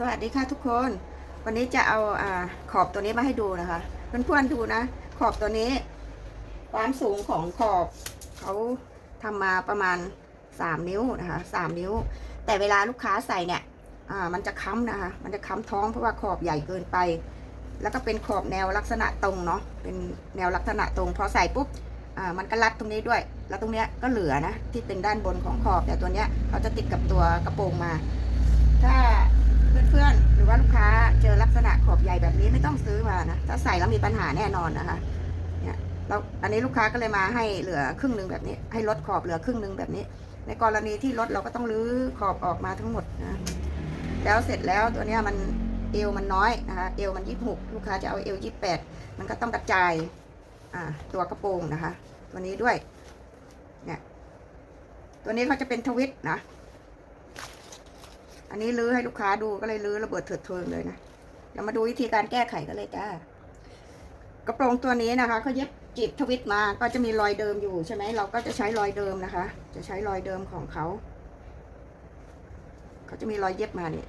สวัสดีค่ะทุกคน วันนี้จะเอาอาขอบตัวนี้มาให้ดูนะคะเพื่อนๆดูนะ ขอบตัวนี้ ความสูงของขอบเขาทำมาประมาณ 3 นิ้วนะคะ3นิ้ว แต่เวลาลูกค้าใส่เนี่ยอ่ามันจะค้ำนะคะ มันจะค้ำท้องเพราะว่าขอบใหญ่เกินไป แล้วก็เป็นขอบแนวลักษณะตรงเนาะเป็นแนวลักษณะตรงพอใส่ปุ๊บอ่ามันก็รัดตรงนี้ด้วย แล้วตรงเนี้ยก็เหลือนะที่เป็นด้านบนของขอบแต่ตัวเนี้ยเขาจะติดกับตัวกระโปรงมา ถ้า พื่อนๆ หรือว่าลูกค้าเจอลักษณะขอบใหญ่แบบนี้ไม่ต้องซื้อมานะ ถ้าใส่แล้วมีปัญหาแน่นอนนะคะ เนี่ยเราอันนี้ลูกค้าก็เลยมาให้เหลือครึ่งหนึ่งแบบนี้ ให้ลดขอบเหลือครึ่งหนึ่งแบบนี้ ในกรณีที่ลดเราก็ต้องรื้อขอบออกมาทั้งหมดนะ แล้วเสร็จแล้วตัวเนี้ยมันเอวมันน้อยนะคะ เอวมันยี่หกลูกค้าจะเอาเอวยี่แปดมันก็ต้องกระจายอ่าตัวกระโปรงนะคะ ตัวนี้ด้วย เนี่ย ตัวนี้เขาจะเป็นทวิตนะ อันนี้ลื้อให้ลูกค้าดูก็เลยลื้อระเบิดเถิดเทิงเลยนะเรามาดูวิธีการแก้ไขกันเลยจ้ากระโปรงตัวนี้นะคะเขาเย็บจีบทวิตมาก็จะมีรอยเดิมอยู่ใช่ไหมเราก็จะใช้รอยเดิมนะคะ จะใช้รอยเดิมของเขาเขาจะมีรอยเย็บมาเนี่ย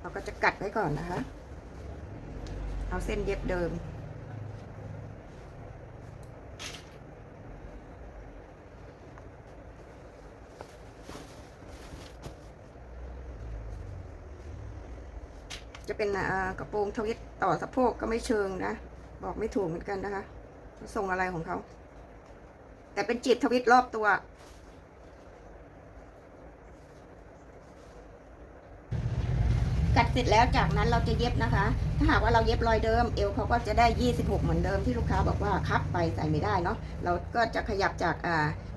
เราก็จะกัดไว้ก่อนนะคะ เอาเส้นเย็บเดิม เป็นกระโปรงทวิตต่อสะโพกก็ไม่เชิงนะ บอกไม่ถูกเหมือนกันนะคะทรงอะไรของเขา แต่เป็นจีบทวิตรอบตัว กัดเสร็จแล้วจากนั้นเราจะเย็บนะคะ ถ้าหากว่าเราเย็บรอยเดิมเอวเขาก็จะได้ 26 เหมือนเดิมที่ลูกค้าบอกว่าคับไปใส่ไม่ได้เนาะเราก็จะขยับจาก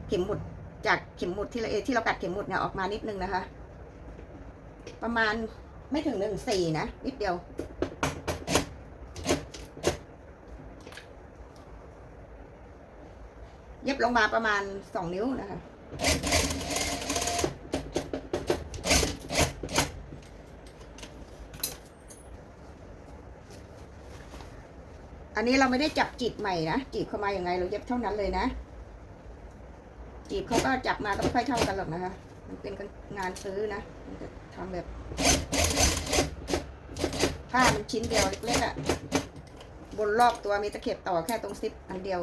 เข็มหมุดจากเข็มหมุดที่เราที่เรากัดเข็มหมุดเนี่ยออกมานิดนึงนะคะ ประมาณ ไม่ถึงหนึ่งสี่นะ นิดเดียว เย็บลงมาประมาณสองนิ้วนะคะอันนี้เราไม่ได้จับจีบใหม่นะจีบเข้ามาอย่างไงเราเย็บเท่านั้นเลยนะ จีบเขาก็จับมาก็ไม่ค่อยเท่ากันหรอกนะคะ มันเป็นงานซื้อนะมันจะทำแบบ ผ้ามันชิ้นเดียวเล็กๆอะ่ะ บนรอบตัวมีตะเข็บต่อแค่ตรงซิปอันเดียว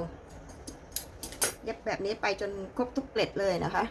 เย็บแบบนี้ไปจนครบทุกเกล็ดเลยนะคะ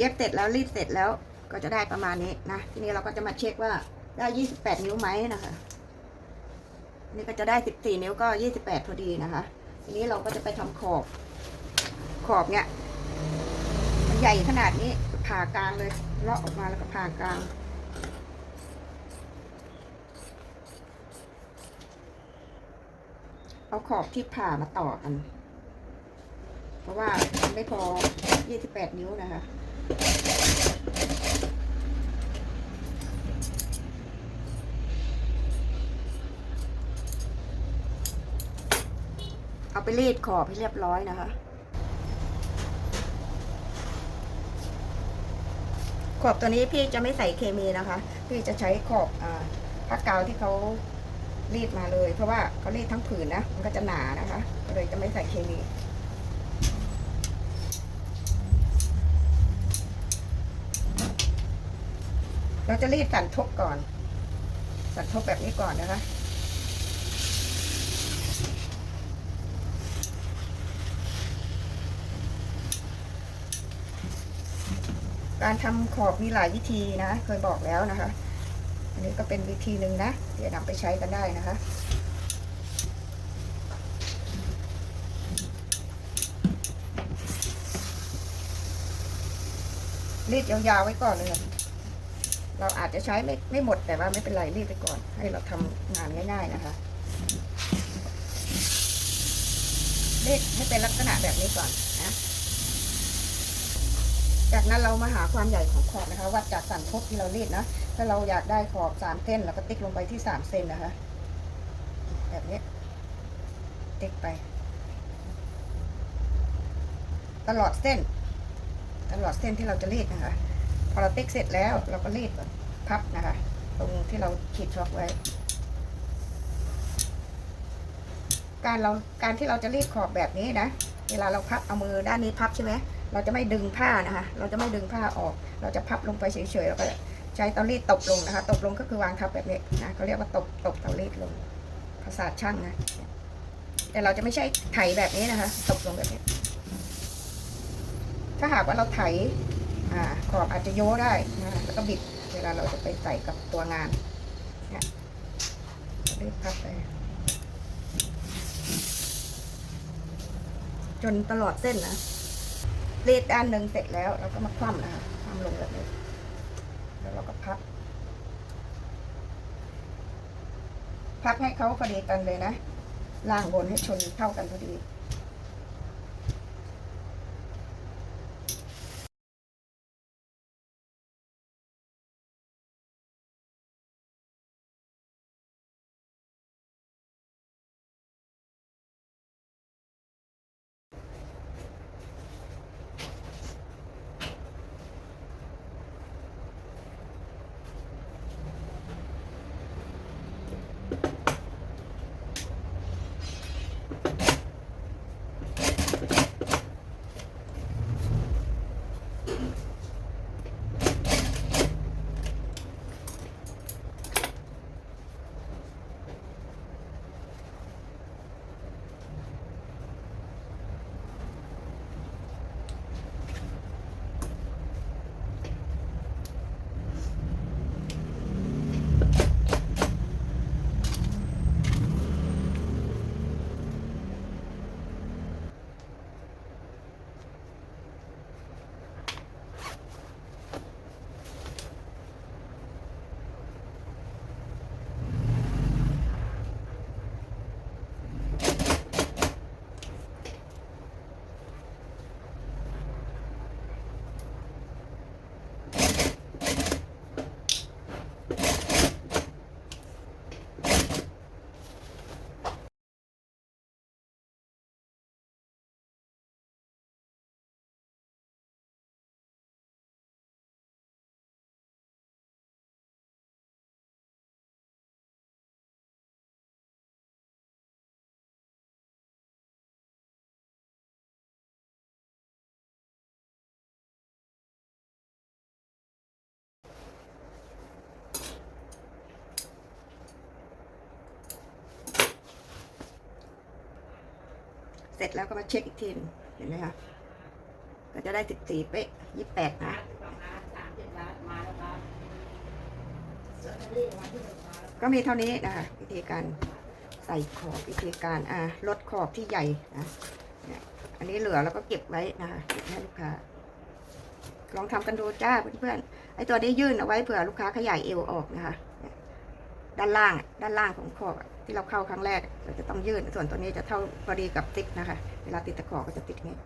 เย็บเสร็จแล้วรีดเสร็จแล้วก็จะได้ประมาณนี้นะ ทีนี้เราก็จะมาเช็คว่าได้ 28 นิ้วไหมนะคะ นี่ก็จะได้ 14 นิ้วก็ 28 พอดีนะคะ ทีนี้เราก็จะไปทำขอบ ขอบเนี่ยมันใหญ่ขนาดนี้ผ่ากลางเลยเลาะออกมาแล้วก็ผ่ากลางเอาขอบที่ผ่ามาต่อกัน เพราะว่าไม่พอ 28 นิ้วนะคะ เอาไปรีดขอบให้เรียบร้อยนะคะ ขอบตัวนี้พี่จะไม่ใส่เคมีนะคะ พี่จะใช้ขอบอผ้ากาวที่เขารีดมาเลย เพราะว่าเขารีดทั้งผืนนะ มันก็จะหนานะคะ ก็เลยจะไม่ใส่เคมีเราจะรีดสันทบก่อน สันทบแบบนี้ก่อนนะคะ การทำขอบมีหลายวิธีนะ เคยบอกแล้วนะคะ อันนี้ก็เป็นวิธีหนึ่งนะที่จะนำไปใช้กันได้นะคะรีดยาวๆไว้ก่อนเลย เราอาจจะใช้ไม่ไม่หมดแต่ว่าไม่เป็นไรรีดไปก่อน ให้เราทำงานง่าย ๆนะคะรีดให้เป็นลักษณะแบบนี้ก่อน จากนั้นเรามาหาความใหญ่ของขอบนะคะ วัดจากสันทบที่เรารีดนะ ถ้าเราอยากได้ขอบสามเส้นเราก็ติ๊กลงไปที่สามเซนนะคะ แบบนี้ ติ๊กไป ตลอดเส้น ตลอดเส้นที่เราจะรีดนะคะ พอเราติ๊กเสร็จแล้วเราก็รีดพับนะคะ ตรงที่เราขีดช็อคไว้ การเราการที่เราจะรีดขอบแบบนี้นะ เวลาเราพับเอามือด้านนี้พับใช่ไหม เราจะไม่ดึงผ้านะคะ เราจะไม่ดึงผ้าออก เราจะพับลงไปเฉยๆแล้วก็ใช้เตารีดตบลงนะคะ ตบลงก็คือวางทับแบบนี้นะเขาเรียกว่าตบตบเตารีดลง ภาษาช่างนะ แต่เราจะไม่ใช่ไถแบบนี้นะคะ ตบลงแบบนี้ ถ้าหากว่าเราไถอ่าขอบอาจจะโยได้นะแล้วก็บิด เวลาเราจะไปใส่กับตัวงานเนี่ยรีดพับไปจนตลอดเส้นนะ รีดด้านหนึ่งเสร็จแล้วเราก็มาคว่ำนะคะคว่ำลงแบบนี้ แล้วเราก็พับ พับให้เขาพอดีกันเลยนะล่างบนให้ชนเท่ากันพอดี สร็จแล้วก็มาเช็คอีกทีนึงเห็นไหมคะก็จะได้สิบสี่เป๊ะยี่แปดนะก็มีเท่านี้นะคะวิธีการใส่ขอบวิธีการอ่าลดขอบที่ใหญ่นะอันนี้เหลือแล้วก็เก็บไว้นะคะเก็บให้ลูกค้าลองทำกันดูจ้าเพื่อนๆไอ้ตัวนี้ยื่นเอาไว้เผื่อลูกค้าขยายเอวออกนะคะ ด้านล่างด้านล่างของขอบที่เราเข้าครั้งแรกเราจะต้องยื่นส่วนตัวนี้จะเท่าพอดีกับติ๊กนะคะ เวลาติดตะขอก็จะติดงนี้